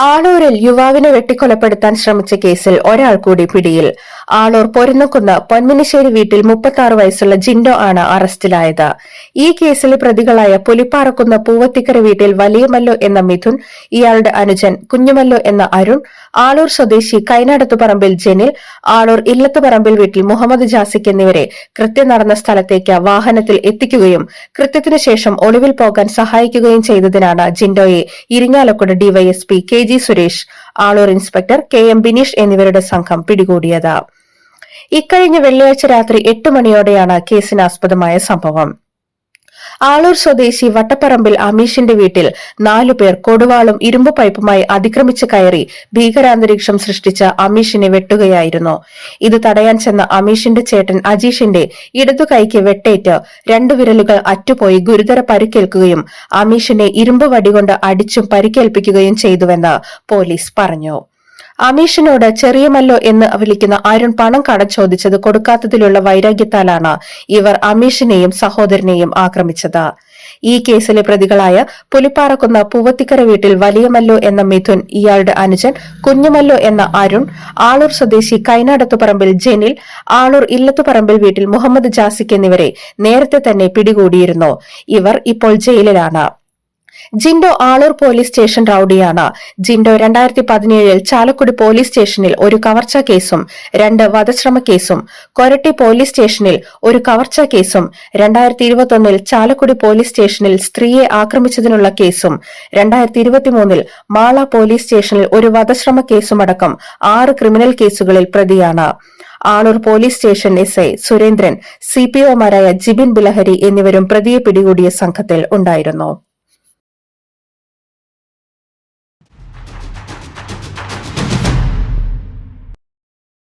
ആളൂരിൽ യുവാവിനെ വെട്ടിക്കൊലപ്പെടുത്താൻ ശ്രമിച്ച കേസിൽ ഒരാൾ കൂടി പിടിയിൽ. ആളൂർ പൊരുന്നക്കുന്ന് പൊന്മിനിശ്ശേരി വീട്ടിൽ മുപ്പത്തി വയസ്സുള്ള ജിൻഡോ ആണ് അറസ്റ്റിലായത്. ഈ കേസിലെ പ്രതികളായ പുലിപ്പാറക്കുന്ന് പൂവത്തിക്കര വീട്ടിൽ വലിയമല്ലോ എന്ന മിഥുൻ ഇയാളുടെ അനുജൻ കുഞ്ഞുമല്ലോ എന്ന അരുൺ ആളൂർ സ്വദേശി കൈനാടത്തുപറമ്പിൽ ജനിൽ ആളൂർ ഇല്ലത്തുപറമ്പിൽ വീട്ടിൽ മുഹമ്മദ് ജാസിക് എന്നിവരെ കൃത്യം നടന്ന സ്ഥലത്തേക്ക് വാഹനത്തിൽ എത്തിക്കുകയും കൃത്യത്തിനു ശേഷം ഒളിവിൽ പോകാൻ സഹായിക്കുകയും ചെയ്തതിനാണ് ജിൻഡോയെ Irinjalakuda DYSP K G Suresh Aloor inspector K M Bineesh എന്നിവരുടെ സംഘം പിടികൂടിയത്. ഇക്കഴിഞ്ഞ വെള്ളിയാഴ്ച രാത്രി എട്ട് മണിയോടെയാണ് കേസിനാസ്പദമായ സംഭവം. ആളൂർ സ്വദേശി വട്ടപ്പറമ്പിൽ അമീഷിന്റെ വീട്ടിൽ നാലുപേർ കൊടുവാളും ഇരുമ്പ് പൈപ്പുമായി അതിക്രമിച്ച് കയറി ഭീകരാന്തരീക്ഷം സൃഷ്ടിച്ച അമീഷിനെ വെട്ടുകയായിരുന്നു. ഇത് തടയാൻ ചെന്ന അമീഷിന്റെ ചേട്ടൻ അജീഷിന്റെ ഇടതു കൈക്ക് വെട്ടേറ്റ് രണ്ടു വിരലുകൾ അറ്റുപോയി ഗുരുതര പരിക്കേൽക്കുകയും അമീഷിനെ ഇരുമ്പ് വടികൊണ്ട് അടിച്ചും പരിക്കേൽപ്പിക്കുകയും ചെയ്തുവെന്ന് പോലീസ് പറഞ്ഞു. അമീഷിനോട് ചെറിയമല്ലോ എന്ന് വിളിക്കുന്ന അരുൺ പണം കടം ചോദിച്ചത് കൊടുക്കാത്തതിലുള്ള വൈരാഗ്യത്താലാണ് ഇവർ അമീഷിനെയും സഹോദരനെയും ആക്രമിച്ചത്. ഈ കേസിലെ പ്രതികളായ പുലിപ്പാറക്കുന്ന പൂവത്തിക്കര വീട്ടിൽ വലിയമല്ലോ എന്ന മിഥുൻ ഇയാളുടെ അനുജൻ കുഞ്ഞുമല്ലോ എന്ന അരുൺ ആളൂർ സ്വദേശി കൈനാടത്തുപറമ്പിൽ ജെനിൽ ആളൂർ ഇല്ലത്തുപറമ്പിൽ വീട്ടിൽ മുഹമ്മദ് ജാസിക് എന്നിവരെ നേരത്തെ തന്നെ പിടികൂടിയിരുന്നു. ഇവർ ഇപ്പോൾ ജയിലിലാണ്. ജിൻഡോ ആളൂർ പോലീസ് സ്റ്റേഷൻ റൌഡിയാണ്. ജിൻഡോ രണ്ടായിരത്തി പതിനേഴിൽ ചാലക്കുടി പോലീസ് സ്റ്റേഷനിൽ ഒരു കവർച്ച കേസും രണ്ട് വധശ്രമ കേസും കൊരട്ടി പോലീസ് സ്റ്റേഷനിൽ ഒരു കവർച്ച കേസും രണ്ടായിരത്തി ഇരുപത്തൊന്നിൽ ചാലക്കുടി പോലീസ് സ്റ്റേഷനിൽ സ്ത്രീയെ ആക്രമിച്ചതിനുള്ള കേസും രണ്ടായിരത്തി ഇരുപത്തിമൂന്നിൽ മാള പോലീസ് സ്റ്റേഷനിൽ ഒരു വധശ്രമ കേസുമടക്കം ആറ് ക്രിമിനൽ കേസുകളിൽ പ്രതിയാണ്. Aloor police station S I Surendran സിപിഒമാരായ Jibin Bilahari എന്നിവരും പ്രതിയെ പിടികൂടിയ സംഘത്തിൽ ഉണ്ടായിരുന്നു.